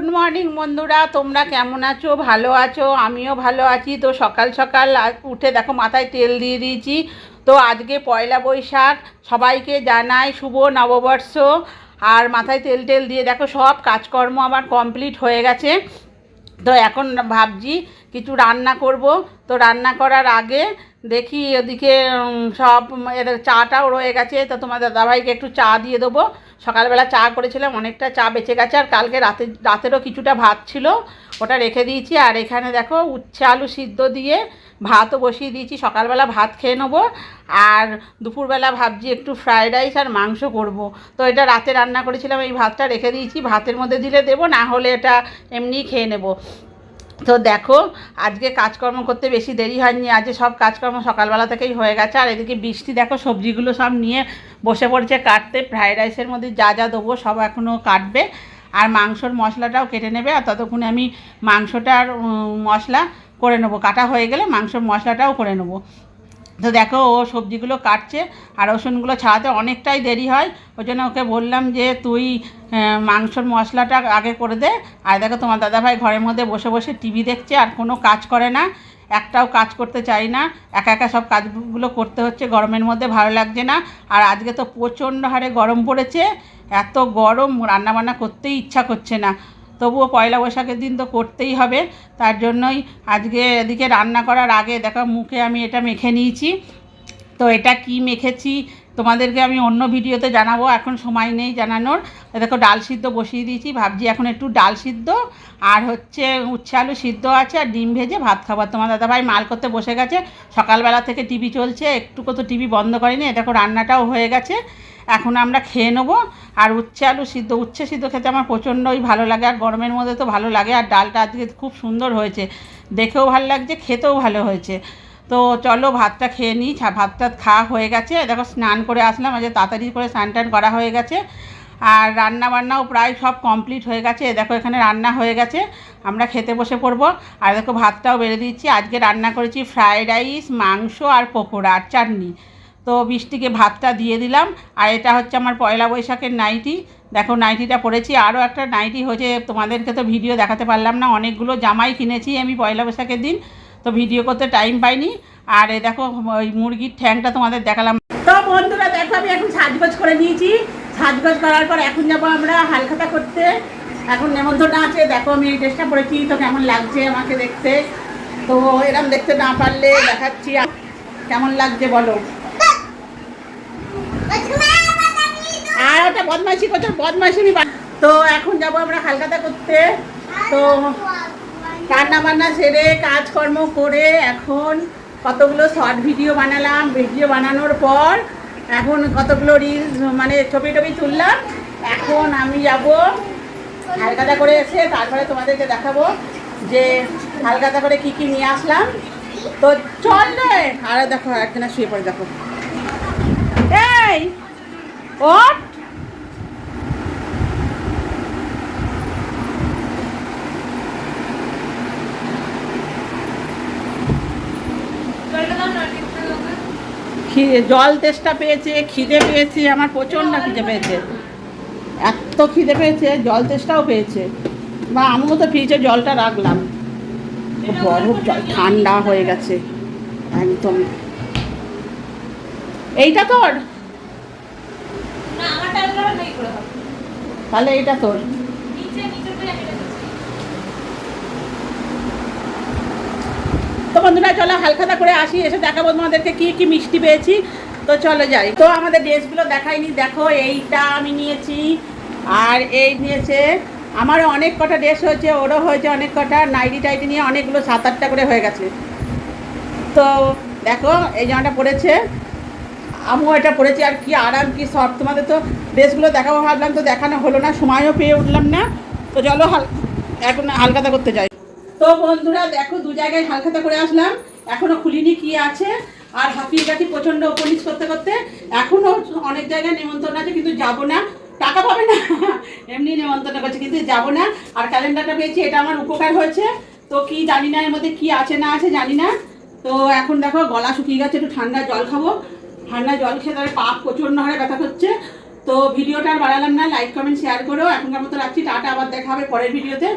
Good morning বন্ধুরা, তোমরা কেমন আছো? ভালো আছো? আমিও ভালো আছি। তো সকাল সকাল উঠে দেখো মাথায় তেল দিয়ে দিয়েছি। তো আজকে পয়লা বৈশাখ, সবাইকে জানাই শুভ নববর্ষ। আর মাথায় তেল টেল দিয়ে দেখো সব কাজকর্ম আমার কমপ্লিট হয়ে গেছে। তো এখন ভাবছি কিছু রান্না করব। তো রান্না করার আগে দেখি ওদিকে সব এদের চাটাও রয়ে গেছে, তো তোমার দাদাভাইকে একটু চা দিয়ে দেবো। সকালবেলা চা করেছিলাম, অনেকটা চা বেঁচে গেছে, আর কালকে রাতে, রাতেরও কিছুটা ভাত ছিল, ওটা রেখে দিয়েছি। আর এখানে দেখো, উচ্ছে আলু সিদ্ধ দিয়ে ভাতও বসিয়ে দিয়েছি। সকালবেলা ভাত খেয়ে নেব, আর দুপুরবেলা ভাবছি একটু ফ্রায়েড রাইস আর মাংস করব। তো এটা রাতে রান্না করেছিলাম, এই ভাতটা রেখে দিয়েছি, ভাতের মধ্যে দিলে দেবো, না হলে এটা এমনি খেয়ে নেব। তো দেখো, আজকে কাজকর্ম করতে বেশি দেরি হয়নি, আজকে সব কাজকর্ম সকালবেলা থেকেই হয়ে গেছে। আর এদিকে বৃষ্টি, দেখো, সবজিগুলো সব নিয়ে বসে পড়েছে কাটতে। ফ্রায়েড রাইসের মধ্যে যা যা দেবো সব এখনও কাটবে। আর মাংসর মশলাটাও কেটে নেবে, আর ততক্ষণে আমি মাংসটার মশলা করে নেব। কাটা হয়ে গেলে মাংসর মশলাটাও করে নেব। তো দেখো, ও সবজিগুলো কাটছে আর রসুনগুলো ছাড়াতে অনেকটাই দেরি হয়। ওই জন্য ওকে বললাম যে, তুই মাংসর মশলাটা আগে করে দে। আর দেখো, তোমার দাদাভাই ঘরের মধ্যে বসে বসে টিভি দেখছে, আর কোনো কাজ করে না। একটাও কাজ করতে চাই না। একা একা সব কাজগুলো করতে হচ্ছে, গরমের মধ্যে ভালো লাগছে না। আর আজকে তো প্রচণ্ড হারে গরম পড়েছে। এত গরম, রান্নাবান্না করতেই ইচ্ছা করছে না। তবুও পয়লা বৈশাখের দিন তো করতেই হবে। তার জন্যই আজকে এদিকে রান্না করার আগে দেখো মুখে আমি এটা মেখে নিয়েছি। তো এটা কি মেখেছি তোমাদেরকে আমি অন্য ভিডিওতে জানাব, এখন সময় নেই জানানোর। দেখো ডাল সিদ্ধ বসিয়ে দিয়েছি, ভাবছি এখন একটু ডাল সিদ্ধ আর হচ্ছে উচ্ছে আলু সিদ্ধ আছে আর ডিম ভেজে ভাত খাবার তোমার দাদাভাই মাল করতে বসে গেছে, সকালবেলা থেকে টিভি চলছে, একটুকু তো টিভি বন্ধ করেনি দেখো রান্নাটাও হয়ে গেছে। এখন আমরা খেয়ে নেব। আর উচ্ছে আলু সিদ্ধ, উচ্ছে সিদ্ধ খেতে আমার প্রচণ্ডই ভালো লাগে, আর গরমের মধ্যে তো ভালো লাগে, আর ডালটা আজকে খুব সুন্দর হয়েছে। দেখেও ভালো লাগছে, খেতেও ভালো হয়েছে। তো চলো ভাতটা খেয়ে নিই ভাতটা খাওয়া হয়ে গেছে। দেখো স্নান করে আসলাম, আজ তাড়াতাড়ি করে স্নান টান করা হয়ে গেছে। আর রান্না বান্নাও প্রায় সব কমপ্লিট হয়ে গেছে। দেখো এখানে রান্না হয়ে গেছে, আমরা খেতে বসে পড়ব। আর দেখো ভাতটাও বেড়ে দিচ্ছি আজকে রান্না করেছি ফ্রায়েড রাইস, মাংস আর পকোড়া আর চাটনি। তো বৃষ্টিকে ভাতটা দিয়ে দিলাম। আর এটা হচ্ছে আমার পয়লা বৈশাখের নাইটি। দেখো নাইটিটা পরেছি। আরও একটা নাইটি হয়েছে, তোমাদেরকে তো ভিডিও দেখাতে পারলাম না। অনেকগুলো জামাই কিনেছি আমি পয়লা বৈশাখের দিন, তো ভিডিও করতে টাইম পাইনি। আর এ দেখো, ওই মুরগির ঠ্যাংটা তোমাদের দেখালাম। তো বন্ধুরা, দেখো আমি এখন সাজগোজ করে নিয়েছি। সাজগোজ করার পর এখন যাব আমরা হালখাতা করতে। এখন নেমন্তন্ন আছে। দেখো আমি এই ড্রেসটা পরেছি। তো কেমন লাগছে আমাকে দেখতে? তো এরম দেখতে না পারলে দেখাচ্ছি। কেমন লাগছে বলো? আর ওটা বদমাইশি করছ, বদমাইশি তো এখন যাব আমরা হালখাতা করতে। তো রান্না বান্না সেরে, কাজকর্ম করে এখন কতগুলো শর্ট ভিডিও বানালাম। ভিডিও বানানোর পর এখন কতগুলো রিলস মানে ছবি টবি তুললাম। এখন আমি যাব হালকাতা করে এসে তারপরে তোমাদেরকে দেখাবো যে হালকাতা করে কি কি নিয়ে আসলাম। তো চল রে। আর দেখো, একজনা শুয়ে পড়ে, দেখো। ওঠ জল তেষ্টা পেয়েছে, খিদে পেয়েছে, আমার প্রচণ্ড খিদে পেয়েছে। এত খিদে পেয়েছে, জল তেষ্টাও পেয়েছে। বা আমিও তো ফ্রিজে জলটা রাখলাম। বরফ জল ঠান্ডা হয়ে গেছে, একদম। এইটা তোর না আমারটা আলাদা নেই করে হবে তাহলে এটা তোর। তো বন্ধুরা চলো হালখাতা করে আসি এসে দেখাবো তোমাদেরকে কি কি মিষ্টি পেয়েছি। তো চলো যাই। তো আমাদের ড্রেসগুলো দেখাইনি দেখো এইটা আমি নিয়েছি আর এই নিয়েছে আমারও অনেক কটা ড্রেস হয়েছে ওরও হয়েছে অনেক কটা নাইটি টাইটি নিয়ে অনেকগুলো সাত আটটা করে হয়ে গেছে। তো দেখো এই জামাটা পরেছে আমিও এটা পড়েছি আর কি আরাম কি সব তোমাদের তো ড্রেসগুলো দেখাবো ভাবলাম, তো দেখানো হলো না, সময়ও পেয়ে উঠলাম না। তো চলো এখন হালখাতা করতে যাই। তো বন্ধুরা, দেখো, দু জায়গায় হালখাতা করে আসলাম, এখনও খুলিনি কি আছে, আর হাঁপিয়ে গেছি প্রচণ্ড উপনিস করতে করতে। এখনও অনেক জায়গায় নিমন্ত্রণ আছে, কিন্তু যাব না। টাকা পাবে না, এমনি নিমন্ত্রণ করছে, কিন্তু যাব না। আর ক্যালেন্ডারটা পেয়েছি, এটা আমার উপকার হয়েছে। তো কি জানি না, এর মধ্যে কি আছে না আছে জানি না। তো এখন দেখো, গলা শুকিয়ে গেছে, একটু ঠান্ডা জল খাব। ঠান্ডা জল খেয়ে তাদের পাপ প্রচণ্ড হারে ব্যথা করছে। তো তো ভিডিওটা আর বাড়ালাম না লাইক কমেন্ট শেয়ার করো এখনকার মতো রাখছি, টাটা, আবার দেখা হবে পরের ভিডিওতে।